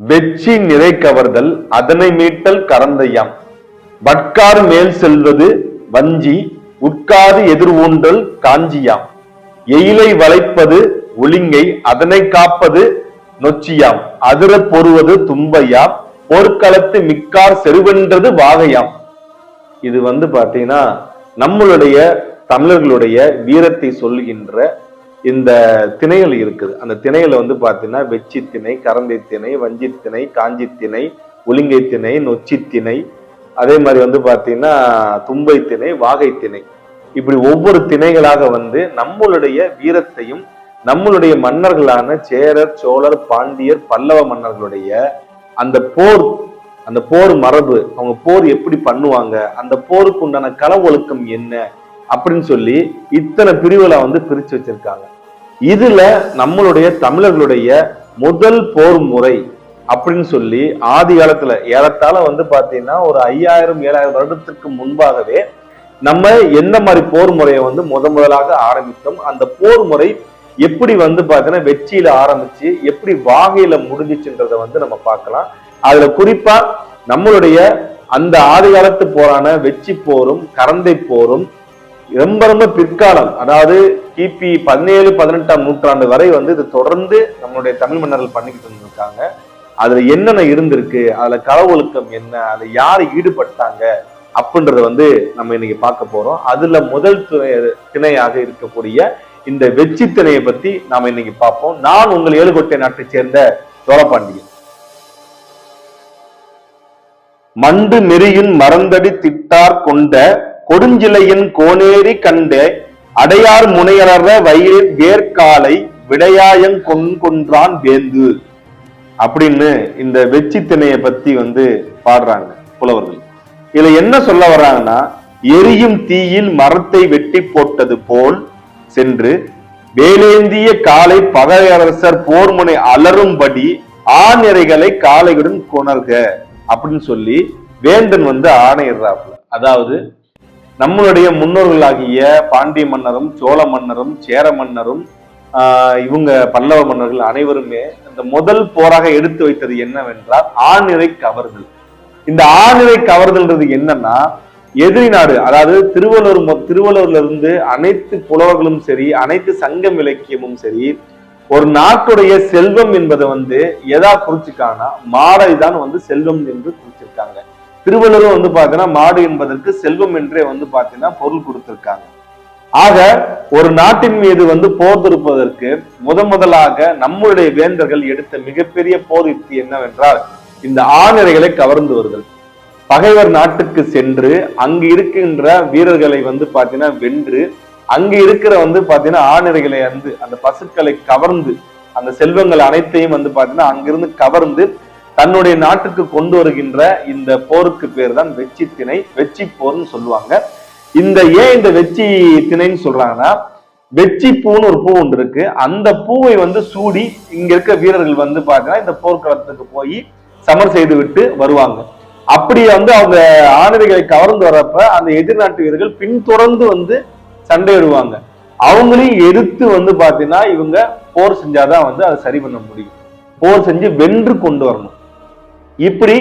வெச்சி நிறை கவர்தல் அதனை மீட்டல் கரந்தையாம் வட்கார் மேல் செல்வது வஞ்சி உட்காது எதிர் ஊன்றல் காஞ்சியாம் எயிலை வளைப்பது ஒளிங்கை அதனை காப்பது நொச்சியாம் அதிர பொறுவது தும்பையாம் போர்க்களத்து மிக்கார் செருவென்றது வாகையாம் இது வந்து பாத்தீங்கன்னா நம்மளுடைய தமிழர்களுடைய வீரத்தை சொல்லுகின்ற இந்த திணைகள் இருக்குது. அந்த திணையில வந்து பார்த்தீங்கன்னா வெச்சி திணை கரந்தை திணை வஞ்சி திணை காஞ்சி திணை ஒலிங்கை திணை நொச்சி திணை. அதே மாதிரி வந்து பார்த்தீங்கன்னா தும்பை திணை வாகை திணை. இப்படி ஒவ்வொரு திணைகளாக வந்து நம்மளுடைய வீரத்தையும் நம்மளுடைய மன்னர்களான சேரர் சோழர் பாண்டியர் பல்லவ மன்னர்களுடைய அந்த போர் அந்த போர் மரபு அவங்க போர் எப்படி பண்ணுவாங்க அந்த போருக்கு உண்டான கள ஒழுக்கம் என்ன அப்படின்னு சொல்லி இத்தனை பிரிவுகளை வந்து பிரிச்சு வச்சிருக்காங்க. இதுல நம்மளுடைய தமிழர்களுடைய முதல் போர் முறை அப்படின்னு சொல்லி ஆதி காலத்துல ஏறத்தாழ வந்து பாத்தீங்கன்னா ஒரு ஐயாயிரம் ஏழாயிரம் வருடத்துக்கு முன்பாகவே நம்ம என்ன மாதிரி போர் முறையை வந்து முத முதலாக ஆரம்பித்தோம்? அந்த போர் முறை எப்படி வந்து பாத்தீங்கன்னா வெற்றியில ஆரம்பிச்சு எப்படி வாகையில முடிஞ்சிச்சுன்றத வந்து நம்ம பார்க்கலாம். அதுல குறிப்பா நம்மளுடைய அந்த ஆதி காலத்து போரான வெற்றி போரும் கரந்தை போரும் ரொம்ப ரொம்ப பிற்காலம் அதாவது கிபி பதினேழு பதினெட்டாம் நூற்றாண்டு வரை வந்து இது தொடர்ந்து நம்மளுடைய தமிழ் மன்னர்கள் பண்ணிக்கிட்டு இருந்திருக்காங்க. அதுல என்னென்ன இருந்திருக்கு அதுல களவொழுக்கம் என்ன அதுல யார் ஈடுபட்டாங்க அப்படின்றத வந்து நம்ம இன்னைக்கு பார்க்க போறோம். அதுல முதல் துணை திணையாக இருக்கக்கூடிய இந்த வெச்சி திணையை பத்தி நாம இன்னைக்கு பார்ப்போம். நான் உங்கள் ஏழுகோட்டை நாட்டை சேர்ந்த சோழபாண்டியன் மண்டு நெறியின் மறந்தடி திட்டார் கொண்ட கொடுஞ்சிலையின் கோனேரி கண்டே அடையார் முனையற வயிறு வேர்காலை விடையாயங் கொன்றான் வேந்து. அப்படின்னு இந்த வெச்சி திணையை பத்தி வந்து பாடுறாங்க புலவர்கள். இதுல என்ன சொல்ல வர்றாங்கன்னா எரியும் தீயில் மரத்தை வெட்டி போட்டது போல் சென்று வேலேந்திய காலை பகையரசர் போர்முனை அலரும்படி ஆணிறைகளை காலையுடன் கொணர்க அப்படின்னு சொல்லி வேந்தன் வந்து ஆணையிடுறாப்புல. அதாவது நம்மளுடைய முன்னோர்களாகிய பாண்டிய மன்னரும் சோழ மன்னரும் சேர மன்னரும் ஆஹ் இவங்க பல்லவ மன்னர்கள் அனைவருமே இந்த முதல் போராக எடுத்து வைத்தது என்னவென்றால் ஆணிரை கவர்தல். இந்த ஆணிரை கவர்தல்ன்றது என்னன்னா எதிரி நாடு அதாவது திருவள்ளூர் திருவள்ளூர்ல இருந்து அனைத்து புலவர்களும் சரி அனைத்து சங்கம் இலக்கியமும் சரி ஒரு நாட்டுடைய செல்வம் என்பதை வந்து எதா குறிச்சிருக்காங்கன்னா மாடை தான் வந்து செல்வம் என்று குறிச்சிருக்காங்க. திருவள்ளுவர் வந்து பாத்தீங்கன்னா மாடு என்பதற்கு செல்வம் என்றே வந்து பாத்தீங்கன்னா பொருள் கொடுத்திருக்காங்க. ஆக ஒரு நாட்டின் மீது வந்து போர் தொடுப்பதற்கு முத முதலாக நம்முடைய வேந்தர்கள் எடுத்த மிகப்பெரிய போர் யுக்தி என்னவென்றால் இந்த ஆணிரைகளை கவர்ந்து வருதல். பகைவர் நாட்டுக்கு சென்று அங்கு இருக்கின்ற வீரர்களை வந்து பாத்தீங்கன்னா வென்று அங்கு இருக்கிற வந்து பாத்தீங்கன்னா ஆணிரைகளை வந்து அந்த பசுக்களை கவர்ந்து அந்த செல்வங்கள் அனைத்தையும் வந்து பாத்தீங்கன்னா அங்கிருந்து கவர்ந்து தன்னுடைய நாட்டுக்கு கொண்டு வருகின்ற இந்த போருக்கு பேர் தான் வெற்றி திணை வெற்றி போர்னு சொல்லுவாங்க. இந்த ஏன் இந்த வெற்றி திணைன்னு சொல்றாங்கன்னா வெற்றி பூன்னு ஒரு பூ ஒன்று இருக்கு. அந்த பூவை வந்து சூடி இங்க இருக்க வீரர்கள் வந்து பாத்தீங்கன்னா இந்த போர்க்களத்துக்கு போய் சமர் செய்து விட்டு வருவாங்க. அப்படி வந்து அவங்க ஆணவிகளை கவர்ந்து வர்றப்ப அந்த எதிர்நாட்டு வீரர்கள் பின்தொடர்ந்து வந்து சண்டையிடுவாங்க. அவங்களையும் எதிர்த்து வந்து பாத்தீங்கன்னா இவங்க போர் செஞ்சாதான் வந்து அதை சரி பண்ண முடியும். போர் செஞ்சு வென்று கொண்டு வரணும். இப்படி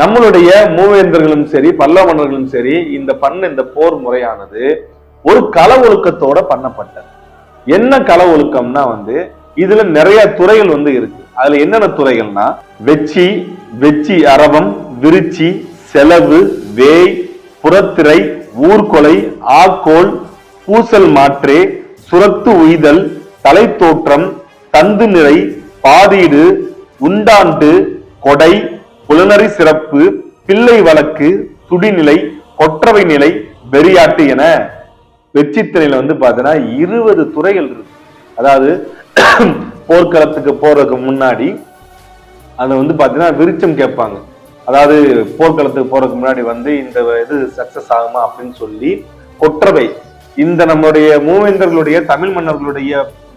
நம்மளுடைய மூவேந்தர்களும் சரி பல்லவ மன்னர்களும் சரி இந்த பண்ண இந்த போர் முறையானது ஒரு கல ஒழுக்கத்தோட பண்ணப்பட்டது. என்ன கல ஒழுக்கம்னா வந்து இதுல நிறைய துறைகள் வந்து இருக்கு. அதுல என்னென்ன துறைகள்னா வெச்சி வெச்சி அரவம் விருச்சி செலவு வேய் புறத்திரை ஊர்கொலை ஆக்கோல் பூசல் மாற்றே சுரத்து உய்தல் தலைத்தோற்றம் தந்து நிறை பாதீடு உண்டாண்டு கொடை புலனறி சிறப்பு பிள்ளை வழக்கு துடிநிலை கொற்றவை நிலை வெறியாட்டு என வெற்றித்திரையில வந்து பாத்தீங்கன்னா இருபது துறைகள் இருக்கு. அதாவது போர்க்களத்துக்கு போறதுக்கு முன்னாடி அதை வந்து பாத்தீங்கன்னா விருச்சம் கேட்பாங்க. அதாவது போர்க்களத்துக்கு போறதுக்கு முன்னாடி வந்து இந்த இது சக்சஸ் ஆகுமா அப்படின்னு சொல்லி கொற்றவை. இந்த நம்மளுடைய மூவேந்தர்களுடைய தமிழ் மன்னர்களுடைய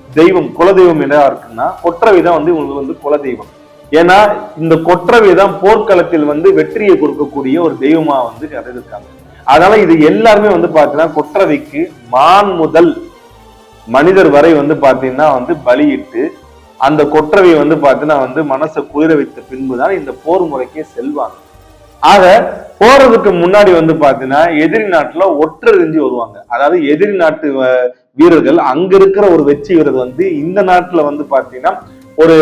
தெய்வம் குலதெய்வம் என்ன இருக்குன்னா கொற்றவை தான் வந்து இவங்களுக்கு வந்து குலதெய்வம். ஏன்னா இந்த கொற்றவை தான் போர்க்களத்தில் வந்து வெற்றியை கொடுக்கக்கூடிய ஒரு தெய்வமா வந்து கருதிருக்காங்க அதனால இது எல்லாருமே வந்து பாத்தீங்கன்னா கொற்றவைக்கு மான் முதல் மனிதர் வரை வந்து பாத்தீங்கன்னா வந்து பலியிட்டு அந்த கொற்றவை வந்து பாத்தீங்கன்னா வந்து மனசை குளிர வைத்த பின்புதான் இந்த போர் முறைக்கே செல்வாங்க. ஆக போறதுக்கு முன்னாடி வந்து பாத்தீங்கன்னா எதிரி நாட்டுல ஒற்றறிஞ்சு வருவாங்க. அதாவது எதிரி நாட்டு வ- வீரர்கள் அங்க இருக்கிற ஒரு வெற்றி வீரர் வந்து இந்த நாட்டுல வந்து பாத்தீங்கன்னா ஒரு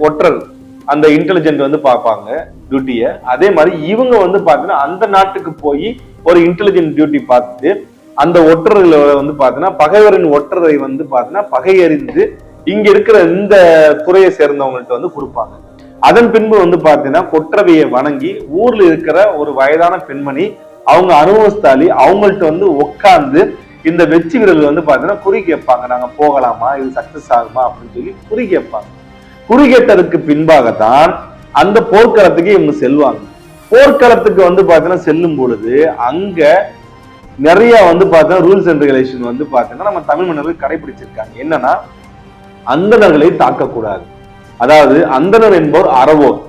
ஒற்றர். அந்த இன்டெலிஜென்ட் வந்து பார்ப்பாங்க டியூட்டியை அதே மாதிரி இவங்க வந்து பாத்தீங்கன்னா அந்த நாட்டுக்கு போய் ஒரு இன்டெலிஜென்ட் டியூட்டி பார்த்துட்டு அந்த ஒற்றர்களை வந்து பாத்தீங்கன்னா பகைவரின் ஒற்றரை வந்து பாத்தீங்கன்னா பகையறிந்து இங்க இருக்கிற இந்த துறையை சேர்ந்தவங்கள்ட்ட வந்து கொடுப்பாங்க. அதன் பின்பு வந்து பாத்தீங்கன்னா கொற்றவையை வணங்கி ஊர்ல இருக்கிற ஒரு வயதான பெண்மணி அவங்க அனுபவஸ்தாலி அவங்கள்ட்ட வந்து உட்கார்ந்து இந்த வெற்றி வீரர்கள் வந்து பாத்தீங்கன்னா குறி கேட்பாங்க. நாங்க போகலாமா? இது சக்சஸ் ஆகுமா? அப்படின்னு சொல்லி குறி கேட்பாங்க. குறுகேட்டதுக்கு பின்பாகத்தான் அந்த போர்க்களத்துக்கு இவங்க செல்வாங்க. போர்க்களத்துக்கு வந்து பார்த்தீங்கன்னா செல்லும் பொழுது அங்க நிறைய வந்து பார்த்தீங்கன்னா ரூல்ஸ் அண்ட் ரெகுலேஷன் வந்து பார்த்தீங்கன்னா நம்ம தமிழ் மன்னர்கள் கடைபிடிச்சிருக்காங்க. என்னன்னா அந்தணர்களை தாக்கக்கூடாது. அதாவது அந்தணர் என்பவர் அறவோர்.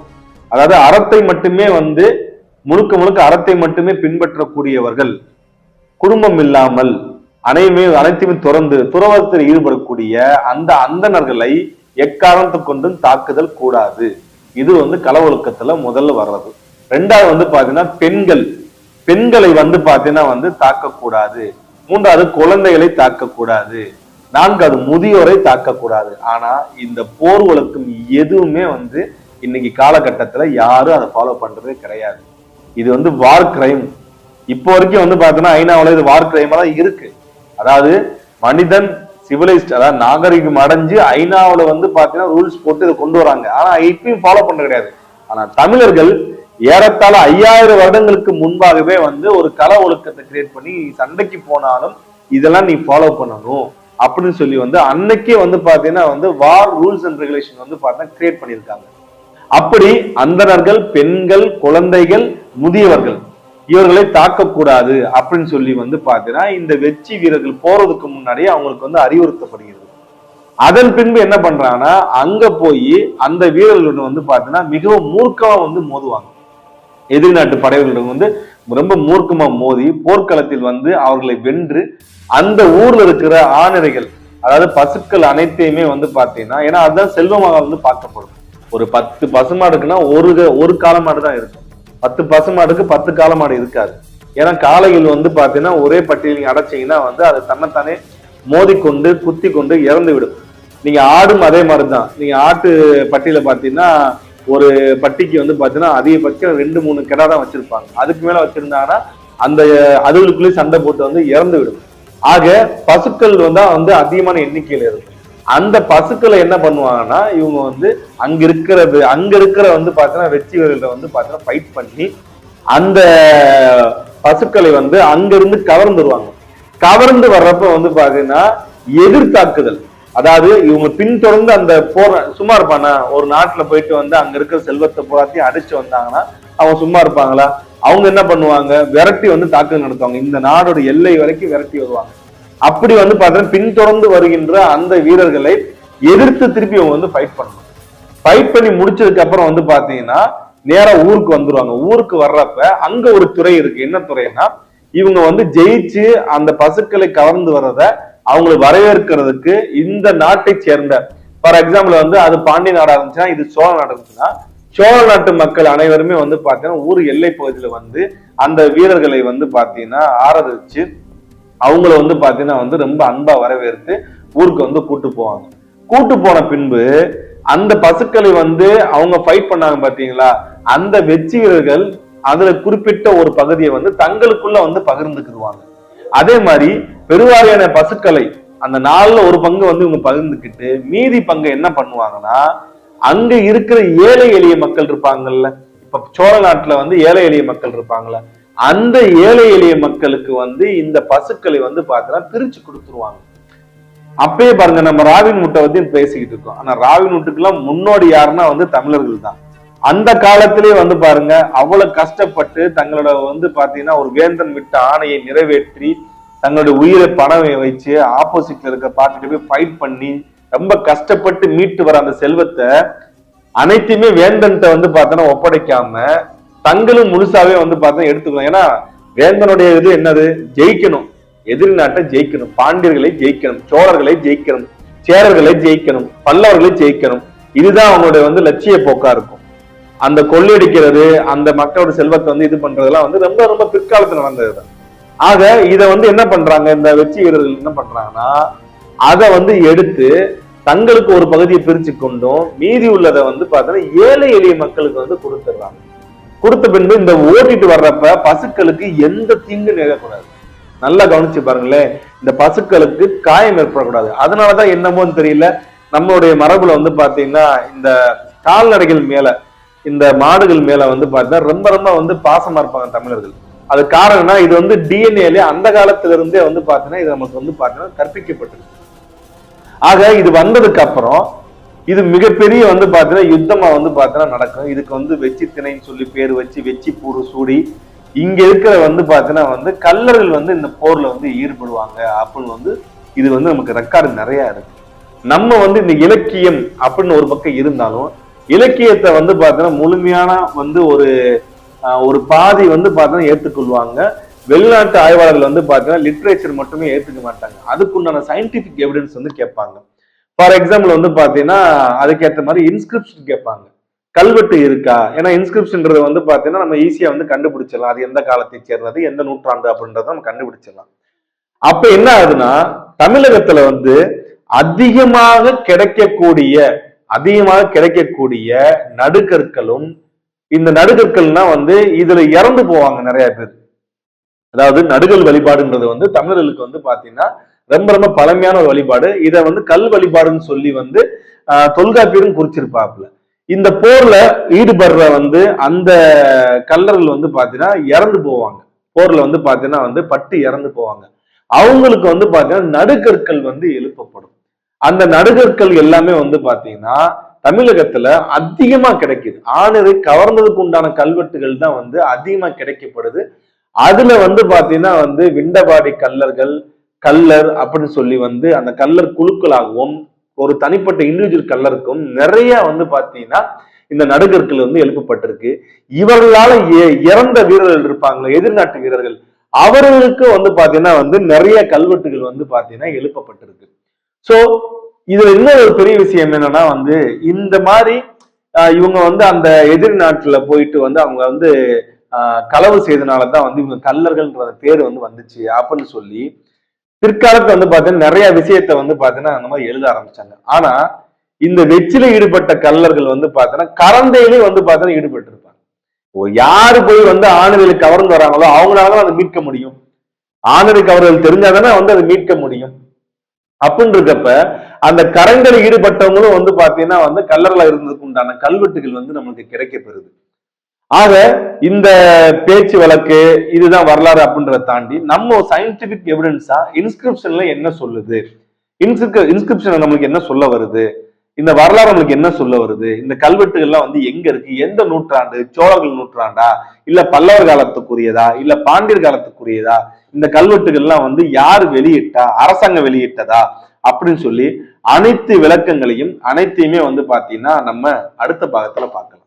அதாவது அறத்தை மட்டுமே வந்து முழுக்க முழுக்க அறத்தை மட்டுமே பின்பற்றக்கூடியவர்கள். குடும்பம் இல்லாமல் அனைமே அனைத்துமே துறந்து துறவரத்தில் ஈடுபடக்கூடிய அந்த அந்தணர்களை எக்காரணத்து கொண்டும் தாக்குதல் கூடாது. இது வந்து களவொழுக்கத்துல முதல்ல வர்றது. ரெண்டாவது வந்து பாத்தீங்கன்னா பெண்கள். பெண்களை வந்து பாத்தீங்கன்னா வந்து தாக்கக்கூடாது. மூன்றாவது குழந்தைகளை தாக்கக்கூடாது. நான்காவது முதியோரை தாக்கக்கூடாது. ஆனா இந்த போர் ஒழுக்கம் எதுவுமே வந்து இன்னைக்கு காலகட்டத்துல யாரும் அதை ஃபாலோ பண்றதே கிடையாது. இது வந்து வார் கிரைம் இப்போ வரைக்கும் வந்து பாத்தீங்கன்னா ஐநாவில் இது வார் கிரைமா தான் இருக்கு. அதாவது மனிதன் சிவிலைஸ்ட் அதாவது நாகரிகம் அடைஞ்சு ஐநாவில் வந்து பார்த்தீங்கன்னா ரூல்ஸ் போட்டு இதை கொண்டு வராங்க. ஆனால் இப்பயும் ஃபாலோ பண்ண கிடையாது. ஆனால் தமிழர்கள் ஏறத்தாழ ஐயாயிரம் வருடங்களுக்கு முன்பாகவே வந்து ஒரு கல ஒழுக்கத்தை கிரியேட் பண்ணி சண்டைக்கு போனாலும் இதெல்லாம் நீ ஃபாலோ பண்ணணும் அப்படின்னு சொல்லி வந்து அன்னைக்கே வந்து பார்த்தீங்கன்னா வந்து வார் ரூல்ஸ் அண்ட் ரெகுலேஷன் வந்து பார்த்தீங்கன்னா கிரியேட் பண்ணியிருக்காங்க. அப்படி அந்தணர்கள் பெண்கள் குழந்தைகள் முதியவர்கள் இவர்களை தாக்கக்கூடாது அப்படின்னு சொல்லி வந்து பார்த்தீங்கன்னா இந்த வெற்றி வீரர்கள் போறதுக்கு முன்னாடியே அவங்களுக்கு வந்து அறிவுறுத்தப்படுகிறது. அதன் பின்பு என்ன பண்றாங்கன்னா அங்க போய் அந்த வீரர்களுடன் வந்து பார்த்தீங்கன்னா மிகவும் மூர்க்கமா வந்து மோதுவாங்க. எதிர்நாட்டு நாட்டு வந்து ரொம்ப மூர்க்கமா மோதி போர்க்களத்தில் வந்து அவர்களை வென்று அந்த ஊர்ல இருக்கிற ஆணிரைகள் அதாவது பசுக்கள் அனைத்தையுமே வந்து பார்த்தீங்கன்னா ஏன்னா அதுதான் செல்வமாக வந்து பார்க்கப்படும். ஒரு பத்து பசுமாடுக்குன்னா ஒரு க- ஒரு காலமாடு தான் இருக்கும். பத்து பசுமாடுக்கு பத்து காலமாடு இருக்காது. ஏன்னா காளைகள் வந்து பாத்தீங்கன்னா ஒரே பட்டியல் நீங்க அடைச்சீங்கன்னா வந்து அது தன்னைத்தானே மோதிக்கொண்டு குத்தி கொண்டு இறந்து விடும் நீங்க ஆடும் அதே மாதிரி தான் நீங்க ஆட்டு பட்டியல பாத்தீங்கன்னா ஒரு பட்டிக்கு வந்து பாத்தீங்கன்னா அதிகபட்சம் ரெண்டு மூணு கிடா தான் வச்சிருப்பாங்க. அதுக்கு மேல வச்சிருந்தாங்கன்னா அந்த அதுகளுக்குள்ளேயே சண்டை போட்டு வந்து இறந்து விடும் ஆக பசுக்கள் வந்து வந்து அதிகமான எண்ணிக்கையில இருக்கும். அந்த பசுக்களை என்ன பண்ணுவாங்கன்னா இவங்க வந்து அங்க இருக்கிறது அங்க இருக்கிற வந்து பாத்தீங்கன்னா வெற்றி வந்து பாத்தீங்கன்னா ஃபைட் பண்ணி அந்த பசுக்களை வந்து அங்க இருந்து கவர்ந்துருவாங்க கவர்ந்து வர்றப்ப வந்து பாத்தீங்கன்னா எதிர்த்தாக்குதல். அதாவது இவங்க பின்தொடர்ந்து அந்த போற சும்மா இருப்பானா ஒரு நாட்டுல போயிட்டு வந்து அங்க இருக்கிற செல்வத்தை பூராத்தையும் அடிச்சு வந்தாங்கன்னா அவங்க சும்மா இருப்பாங்களா? அவங்க என்ன பண்ணுவாங்க? விரட்டி வந்து தாக்குதல் நடத்துவாங்க. இந்த நாடோட எல்லை வரைக்கும் விரட்டி வருவாங்க. அப்படி வந்து பார்த்தீங்கன்னா பின்தொடர்ந்து வருகின்ற அந்த வீரர்களை எதிர்த்து திருப்பி அவங்க வந்து ஃபைட் பண்ணணும். ஃபைட் பண்ணி முடிச்சதுக்கு அப்புறம் வந்து பாத்தீங்கன்னா நேரா ஊருக்கு வந்துருவாங்க. ஊருக்கு வர்றப்ப அங்க ஒரு துறை இருக்கு. என்ன துறைன்னா இவங்க வந்து ஜெயிச்சு அந்த பசுக்களை கவர்ந்து வர்றத அவங்களை வரவேற்கிறதுக்கு இந்த நாட்டை சேர்ந்த ஃபார் எக்ஸாம்பிள் வந்து அது பாண்டிய நாடா இருந்துச்சுன்னா இது சோழ நாடு இருந்துச்சுன்னா சோழ நாட்டு மக்கள் அனைவருமே வந்து பாத்தீங்கன்னா ஊர் எல்லை பகுதியில வந்து அந்த வீரர்களை வந்து பாத்தீங்கன்னா ஆரதிச்சு அவங்கள வந்து பாத்தீங்கன்னா வந்து ரொம்ப அன்பா வரவேற்று ஊருக்கு வந்து கூட்டு போவாங்க. கூட்டு போன பின்பு அந்த பசுக்களை வந்து அவங்க ஃபைட் பண்ணாங்க பாத்தீங்களா? அந்த வெற்றி வீரர்கள் அதுல குறிப்பிட்ட ஒரு பகுதியை வந்து தங்களுக்குள்ள வந்து பகிர்ந்துக்கிடுவாங்க. அதே மாதிரி பெருவாரியான பசுக்களை அந்த நாளில் ஒரு பங்கு வந்து இவங்க பகிர்ந்துக்கிட்டு மீதி பங்கு என்ன பண்ணுவாங்கன்னா அங்க இருக்கிற ஏழை எளிய மக்கள் இருப்பாங்கல்ல. இப்ப சோழ நாட்டுல வந்து ஏழை எளிய மக்கள் இருப்பாங்கல்ல. அந்த ஏழை எளிய மக்களுக்கு வந்து இந்த பசுக்களை வந்து பார்த்தீங்கன்னா பிரிச்சு கொடுத்துருவாங்க. அப்பயே பாருங்க நம்ம ராவின் முட்டை பத்தி பேசிக்கிட்டு இருக்கோம். ஆனா ராவின் முட்டுக்கெல்லாம் முன்னோடி யாருன்னா வந்து தமிழர்கள் தான். அந்த காலத்திலே வந்து பாருங்க அவ்வளவு கஷ்டப்பட்டு தங்களோட வந்து பாத்தீங்கன்னா ஒரு வேந்தன் விட்ட ஆணையை நிறைவேற்றி தங்களுடைய உயிரை பணம் வச்சு ஆப்போசிட்ல இருக்க பார்த்துட்டு போய் ஃபைட் பண்ணி ரொம்ப கஷ்டப்பட்டு மீட்டு வர அந்த செல்வத்தை அனைத்தையுமே வேந்தன்ட்ட வந்து பார்த்தோன்னா ஒப்படைக்காம தங்களும் முழுசாவே வந்து பார்த்தா எடுத்துக்கணும் ஏன்னா வேந்தனுடைய இது என்னது? ஜெயிக்கணும். எதிரி நாட்டை ஜெயிக்கணும். பாண்டியர்களை ஜெயிக்கணும். சோழர்களை ஜெயிக்கணும். சேரர்களை ஜெயிக்கணும். பல்லவர்களை ஜெயிக்கணும். இதுதான் அவங்களுடைய வந்து லட்சிய போக்கா இருக்கும். அந்த கொள்ளையடிக்கிறது அந்த மக்களோட செல்வத்தை வந்து இது பண்றதெல்லாம் வந்து ரொம்ப ரொம்ப பிற்காலத்துல நடந்ததுதான். ஆக இதை வந்து என்ன பண்றாங்க? இந்த வெற்றி வீரர்கள் என்ன பண்றாங்கன்னா அதை வந்து எடுத்து தங்களுக்கு ஒரு பகுதியை பிரிச்சு கொண்டும் மீதி உள்ளதை வந்து பார்த்தீங்கன்னா ஏழை எளிய மக்களுக்கு வந்து கொடுத்துடுறாங்க. கொடுத்த பின்பு இந்த ஓட்டிட்டு வர்றப்ப பசுக்களுக்கு எந்த தீங்கு நிகழக்கூடாது. நல்லா கவனிச்சு பாருங்களேன் இந்த பசுக்களுக்கு காயம் ஏற்படக்கூடாது. அதனாலதான் என்னமோன்னு தெரியல நம்மளுடைய மரபுல வந்து பாத்தீங்கன்னா இந்த கால்நடைகள் மேல இந்த மாடுகள் மேல வந்து பாத்தீங்கன்னா ரொம்ப ரொம்ப வந்து பாசமா இருப்பாங்க தமிழர்கள். அது காரணம்னா இது வந்து டிஎன்ஏல அந்த காலத்துல இருந்தே வந்து பாத்தீங்கன்னா இது நமக்கு வந்து பாத்தீங்கன்னா கற்பிக்கப்பட்டிருக்கு. ஆக இது வந்ததுக்கு அப்புறம் இது மிகப்பெரிய வந்து பாத்தீங்கன்னா யுத்தமா வந்து பாத்தீங்கன்னா நடக்கும். இதுக்கு வந்து வெச்சி திணைன்னு சொல்லி பேர் வச்சு வெச்சி பூரு சூடி இங்க இருக்கிற வந்து பாத்தீங்கன்னா வந்து கல்லர்கள் வந்து இந்த போர்ல வந்து ஈடுபடுவாங்க. அப்படின்னு வந்து இது வந்து நமக்கு ரெக்கார்டு நிறைய இருக்கு. நம்ம வந்து இந்த இலக்கியம் அப்படின்னு ஒரு பக்கம் இருந்தாலும் இலக்கியத்தை வந்து பாத்தீங்கன்னா முழுமையான வந்து ஒரு ஒரு பாதி வந்து பாத்தீங்கன்னா ஏற்றுக்கொள்வாங்க. வெளிநாட்டு ஆய்வாளர்கள் வந்து பாத்தீங்கன்னா லிட்ரேச்சர் மட்டுமே ஏற்றுக்க மாட்டாங்க. அதுக்குண்டான சயின்டிபிக் எவிடன்ஸ் வந்து கேட்பாங்க. ஃபார் எக்ஸாம்பிள் வந்து பாத்தீங்கன்னா அதுக்கேற்ற மாதிரி இன்ஸ்கிரிப்ஷன் கேட்பாங்க. கல்வெட்டு இருக்கா? ஏன்னா இன்ஸ்கிரிப்ஷன்றது வந்து பாத்தீங்கன்னா நம்ம ஈஸியா வந்து கண்டுபிடிச்சிடலாம். அது எந்த காலத்தை சேர்ந்தது எந்த நூற்றாண்டு அப்படின்றத நம்ம கண்டுபிடிச்சிடலாம். அப்ப என்ன ஆகுதுன்னா தமிழகத்துல வந்து அதிகமாக கிடைக்கக்கூடிய அதிகமாக கிடைக்கக்கூடிய நடுக்கற்களும் இந்த நடுகற்கள்னா வந்து இதுல இறந்து போவாங்க நிறைய பேர். அதாவது நடுகல் வழிபாடுன்றது வந்து தமிழர்களுக்கு வந்து பாத்தீங்கன்னா ரொம்ப ரொம்ப பழமையான ஒரு வழிபாடு. இதை வந்து கல் வழிபாடுன்னு சொல்லி வந்து ஆஹ், தொல்காப்பியரும் குறிச்சிருப்பாப்புல. இந்த போர்ல ஈடுபடுற வந்து அந்த கல்லர்கள் வந்து பாத்தீங்கன்னா இறந்து போவாங்க. போர்ல வந்து பாத்தீங்கன்னா வந்து பட்டு இறந்து போவாங்க. அவங்களுக்கு வந்து பாத்தீங்கன்னா நடுகற்கள் வந்து எழுப்பப்படும். அந்த நடுகற்கள் எல்லாமே வந்து பாத்தீங்கன்னா தமிழகத்துல அதிகமா கிடைக்குது. ஆணரை கவர்ந்ததுக்கு உண்டான கல்வெட்டுகள் தான் வந்து அதிகமா கிடைக்கப்படுது. அதுல வந்து பாத்தீங்கன்னா வந்து விண்டபாடி கல்லர்கள் கல்லர் அப்படின்னு சொல்லி வந்து அந்த கல்லர் குழுக்களாகவும் ஒரு தனிப்பட்ட இண்டிவிஜுவல் கல்லருக்கும் நிறைய வந்து பாத்தீங்கன்னா இந்த நடுகற்கள் வந்து எழுப்பப்பட்டிருக்கு. இவர்களால இறந்த வீரர்கள் இருப்பாங்களே எதிர்நாட்டு வீரர்கள் அவர்களுக்கு வந்து பாத்தீங்கன்னா வந்து நிறைய கல்வெட்டுகள் வந்து பாத்தீங்கன்னா எழுப்பப்பட்டிருக்கு. சோ இதுல இன்னொரு ஒரு பெரிய விஷயம் என்னன்னா வந்து இந்த மாதிரி இவங்க வந்து அந்த எதிர் நாட்டுல போயிட்டு வந்து அவங்க வந்து ஆஹ், களவு செய்தனாலதான் வந்து இவங்க கல்லர்கள்ன்ற பேர் வந்து வந்துச்சு அப்படின்னு சொல்லி பிற்காலத்துல வந்து பாத்தீங்கன்னா நிறைய விஷயத்த வந்து பாத்தீங்கன்னா அந்த மாதிரி எழுத ஆரம்பிச்சாங்க. ஆனா இந்த வெற்றில ஈடுபட்ட கல்லர்கள் வந்து பாத்தீங்கன்னா கரந்தையிலே வந்து பாத்தீங்கன்னா ஈடுபட்டு இருப்பாங்க ஓ யாரு போய் வந்து ஆணுகளை கவர்ந்து வராங்களோ அவங்களால அதை மீட்க முடியும். ஆணுரை கவர்கள் தெரிஞ்சாதானே வந்து அதை மீட்க முடியும். அப்படின்னு இருக்கப்ப அந்த கரங்களில் ஈடுபட்டவங்களும் வந்து பாத்தீங்கன்னா வந்து கல்லறையில இருந்ததுக்கு உண்டான கல்வெட்டுகள் வந்து நமக்கு கிடைக்கப்பெறுது. ஆக இந்த பேச்சு வழக்கு இதுதான் வரலாறு அப்படின்றத தாண்டி நம்ம சயின்டிபிக் எவிடன்ஸா இன்ஸ்கிரிப்ஷன்ல என்ன சொல்லுது? இன்ஸ்கிரிப்ஷன் நம்மளுக்கு என்ன சொல்ல வருது? இந்த வரலாறு நம்மளுக்கு என்ன சொல்ல வருது? இந்த கல்வெட்டுகள்லாம் வந்து எங்க இருக்கு? எந்த நூற்றாண்டு? சோழர்கள் நூற்றாண்டா? இல்ல பல்லவர் காலத்துக்குரியதா? இல்ல பாண்டியர் காலத்துக்குரியதா? இந்த கல்வெட்டுகள்லாம் வந்து யார் வெளியிட்டா? அரசாங்கம் வெளியிட்டதா? அப்படின்னு சொல்லி அனைத்து விளக்கங்களையும் அனைத்தையுமே வந்து பாத்தீங்கன்னா நம்ம அடுத்த பாகத்துல பார்க்கலாம்.